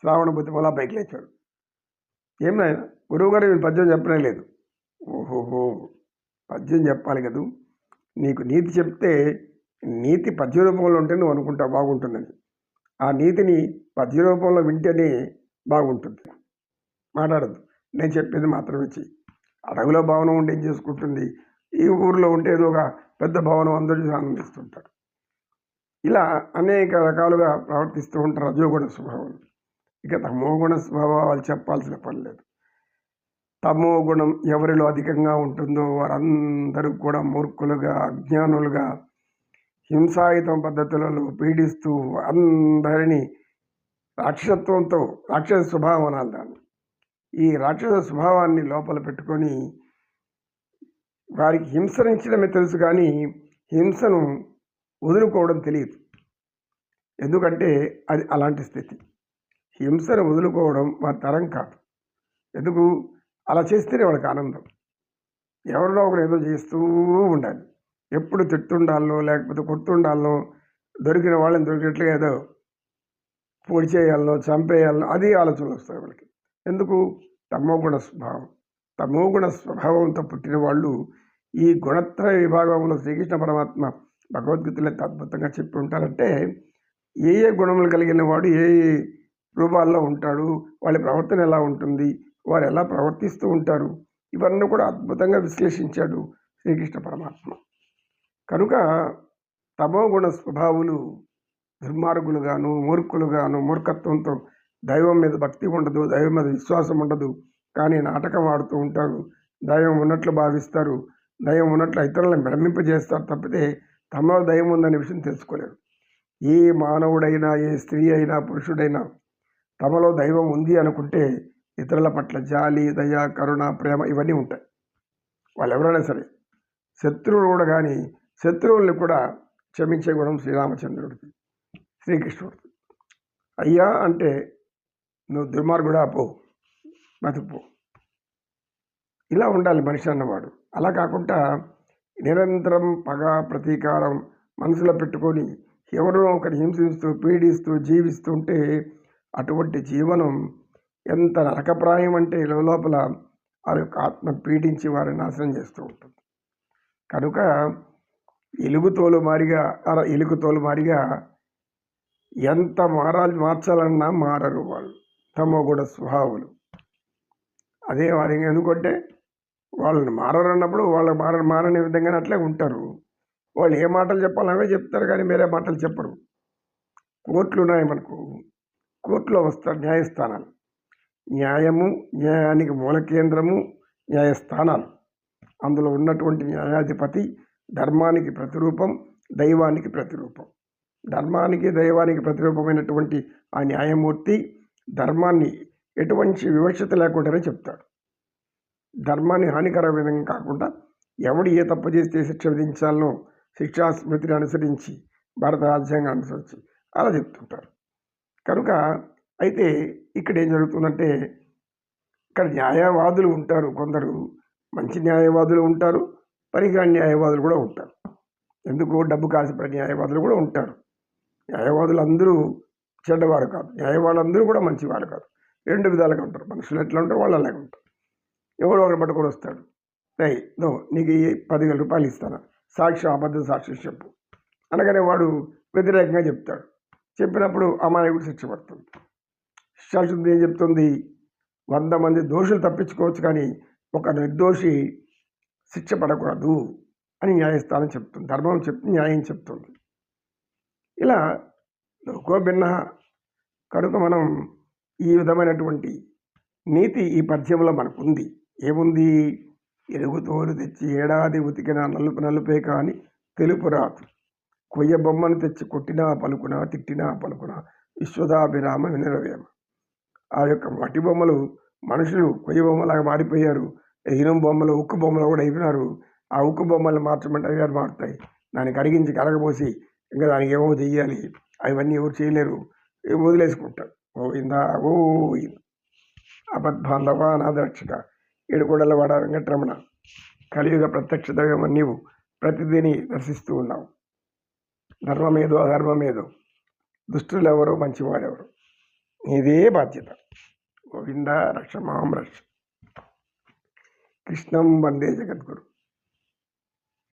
శ్రావణ బుద్ధి మళ్ళా పైకి లేచాడు. ఏం నాయన? గురువు గారు నేను పద్యం చెప్పనే లేదు. ఓహోహో! పద్యం చెప్పాలి కదూ? నీకు నీతి చెప్తే నీతి పద్య రూపంలో ఉంటే నువ్వు అనుకుంటావు బాగుంటుందని. ఆ నీతిని పద్య రూపంలో వింటేనే బాగుంటుంది. మాట్లాడద్దు. నేను చెప్పేది మాత్రమే చెయ్యి. అడవిలో భవనం ఉంటే ఏం చేసుకుంటుంది? ఈ ఊరిలో ఉంటే ఏదో ఒక పెద్ద భవనం అందరూ ఆనందిస్తుంటారు. ఇలా అనేక రకాలుగా ప్రవర్తిస్తూ ఉంటారు రజోగుణ స్వభావం. ఇక తమోగుణ స్వభావాలు చెప్పాల్సిన పని లేదు. తమో గుణం ఎవరిలో అధికంగా ఉంటుందో వారందరూ కూడా మూర్ఖులుగా అజ్ఞానులుగా హింసాయుతం పద్ధతులలో పీడిస్తూ అందరినీ రాక్షసత్వంతో రాక్షస స్వభావం అనాలి దాన్ని. ఈ రాక్షస స్వభావాన్ని లోపల పెట్టుకొని వారికి హింసరించడమే తెలుసు కానీ హింసను వదులుకోవడం తెలియదు. ఎందుకంటే అది అలాంటి స్థితి. హింసను వదులుకోవడం వారి తరం కాదు. ఎందుకు? అలా చేస్తేనే వాళ్ళకి ఆనందం. ఎవరిలో ఒకరు ఏదో చేస్తూ ఉండాలి. ఎప్పుడు తిట్టుండాలో లేకపోతే కొట్టుండాలో దొరికిన వాళ్ళని దొరికినట్లుగా ఏదో పొడి చేయాలనో చంపేయాలనో అది ఆలోచనలు వస్తాయి వాళ్ళకి. ఎందుకు? తమోగుణ స్వభావం. తమోగుణ స్వభావంతో పుట్టిన వాళ్ళు ఈ గుణత్రయ విభాగంలో శ్రీకృష్ణ పరమాత్మ భగవద్గీతలో అద్భుతంగా చెప్పి ఉంటారంటే ఏ ఏ గుణములు కలిగిన వాడు ఏ ఏ రూపాల్లో ఉంటాడు. వాళ్ళ ప్రవర్తన ఎలా ఉంటుంది? వారు ఎలా ప్రవర్తిస్తూ ఉంటారు? ఇవన్నీ కూడా అద్భుతంగా విశ్లేషించాడు శ్రీకృష్ణ పరమాత్మ. కనుక తమోగుణ స్వభావులు దుర్మార్గులుగాను మూర్ఖులుగాను మూర్ఖత్వంతో దైవం మీద భక్తి ఉండదు దైవం మీద విశ్వాసం ఉండదు. కానీ నాటకం ఆడుతూ ఉంటారు. దైవం ఉన్నట్లు భావిస్తారు. దైవం ఉన్నట్లు ఇతరులను భ్రమింపజేస్తారు తప్పితే తమలో దైవం ఉందనే విషయం తెలుసుకోలేరు. ఏ మానవుడైనా ఏ స్త్రీ అయినా పురుషుడైనా తమలో దైవం ఉంది అనుకుంటే ఇతరుల పట్ల జాలి దయ కరుణ ప్రేమ ఇవన్నీ ఉంటాయి. వాళ్ళు ఎవరైనా సరే శత్రువులు కూడా కానీ శత్రువుల్ని కూడా క్షమించే గుణం శ్రీరామచంద్రుడికి శ్రీకృష్ణుడిది. అయ్యా అంటే నువ్వు దుర్మార్గుడా పో బతుకుపో ఇలా ఉండాలి మనిషి అన్నవాడు. అలా కాకుండా నిరంతరం పగ ప్రతీకారం మనసులో పెట్టుకొని ఎవరో ఒకరిని హింసిస్తూ పీడిస్తూ జీవిస్తూ ఉంటే అటువంటి జీవనం ఎంత నరకప్రాయం అంటే లోపల ఆ యొక్క ఆత్మ పీడించి వారిని నాశనం చేస్తూ ఉంటుంది. కనుక ఎలుగుతోలు మారిగా అలా ఎలుగుతోలు మారిగా ఎంత మారాలి మార్చాలన్నా మారరు వాళ్ళు. తమ కూడా స్వభావులు. అదే వారి ఎందుకంటే వాళ్ళని మారన్నప్పుడు వాళ్ళ మార మారని విధంగా అట్లే ఉంటారు. వాళ్ళు ఏ మాటలు చెప్పాలో అవే చెప్తారు కానీ వేరే మాటలు చెప్పరు. కోట్లు ఉన్నాయి మనకు. కోర్టులో వస్తారు న్యాయస్థానాలు. న్యాయము న్యాయానికి మూల కేంద్రము న్యాయస్థానాలు. అందులో ఉన్నటువంటి న్యాయాధిపతి ధర్మానికి ప్రతిరూపం దైవానికి ప్రతిరూపం. ధర్మానికి దైవానికి ప్రతిరూపమైనటువంటి ఆ న్యాయమూర్తి ధర్మాన్ని ఎటువంటి వివక్షత లేకుండానే చెప్తాడు. ధర్మాన్ని హానికర విధంగా కాకుండా ఎవడు ఏ తప్పు చేస్తే శిక్ష విధించాలనో శిక్షా స్మృతిని అనుసరించి భారత రాజ్యాంగం అనుసరించి అలా చెప్తుంటారు. కనుక అయితే ఇక్కడ ఏం జరుగుతుందంటే ఇక్కడ న్యాయవాదులు ఉంటారు. కొందరు మంచి న్యాయవాదులు ఉంటారు. పరిగా న్యాయవాదులు కూడా ఉంటారు. ఎందుకు డబ్బు కాసిపడే న్యాయవాదులు కూడా ఉంటారు. న్యాయవాదులు అందరూ చెడ్డవారు కాదు. న్యాయవాదులందరూ కూడా మంచివారు కాదు. రెండు విధాలుగా ఉంటారు. మనుషులు ఎట్లా ఉంటారు? వాళ్ళు అలాగే ఉంటారు. ఎవడో ఒకరు పట్టుకొని వస్తాడు. రై దో నీకు పదివేల రూపాయలు ఇస్తాను. సాక్షి అబద్ధ సాక్షి చెప్పు. అనగానే వాడు వ్యతిరేకంగా చెప్తాడు. చెప్పినప్పుడు అమాయకుడు శిక్ష పడుతుంది. శిక్షాశుద్ధి ఏం చెప్తుంది? వంద మంది దోషులు తప్పించుకోవచ్చు కానీ ఒక నిర్దోషి శిక్ష పడకూడదు అని న్యాయస్థానం చెప్తుంది. ధర్మం చెప్తుంది న్యాయం చెప్తుంది. ఇలా లోకో భిన్న కనుక మనం ఈ విధమైనటువంటి నీతి ఈ పద్యంలో మనకుంది. ఏముంది? ఎరుగుతోలు తెచ్చి ఏడాది ఉతికిన నలుపు నలుపే కానీ తెలుపు రాదు. కొయ్య బొమ్మను తెచ్చి కొట్టినా పలుకునా తిట్టినా పలుకునా విశ్వదాభిరామ వినరవేమ ఆ యొక్క మట్టి బొమ్మలు మనుషులు కొయ్య బొమ్మలాగా మారిపోయారు ఇనుము బొమ్మలు ఉక్కు బొమ్మలు కూడా అయిపోయినారు. ఆ ఉక్కు బొమ్మలు మార్చమంటే అవి మారుతాయి. దాన్ని కరిగించి కరగబోసి ఇంకా దానికి ఏమో చెయ్యాలి. అవన్నీ ఎవరు చేయలేరు. వదిలేసుకుంటారు. ఓ ఇందా ఓ అబద్బాంధవ అనాథరక్షక ఏడుకొండల వాడ వెంకటరమణ. కలియుగ ప్రత్యక్ష దైవం నీవు ప్రతిదిని దర్శిస్తూ ఉన్నావు. ధర్మమేదో అధర్మమేదో. దుష్టులు ఎవరు మంచివారెవరు. నీదే బాధ్యత. గోవింద రక్షమాం రక్ష. కృష్ణం వందే జగద్గురు.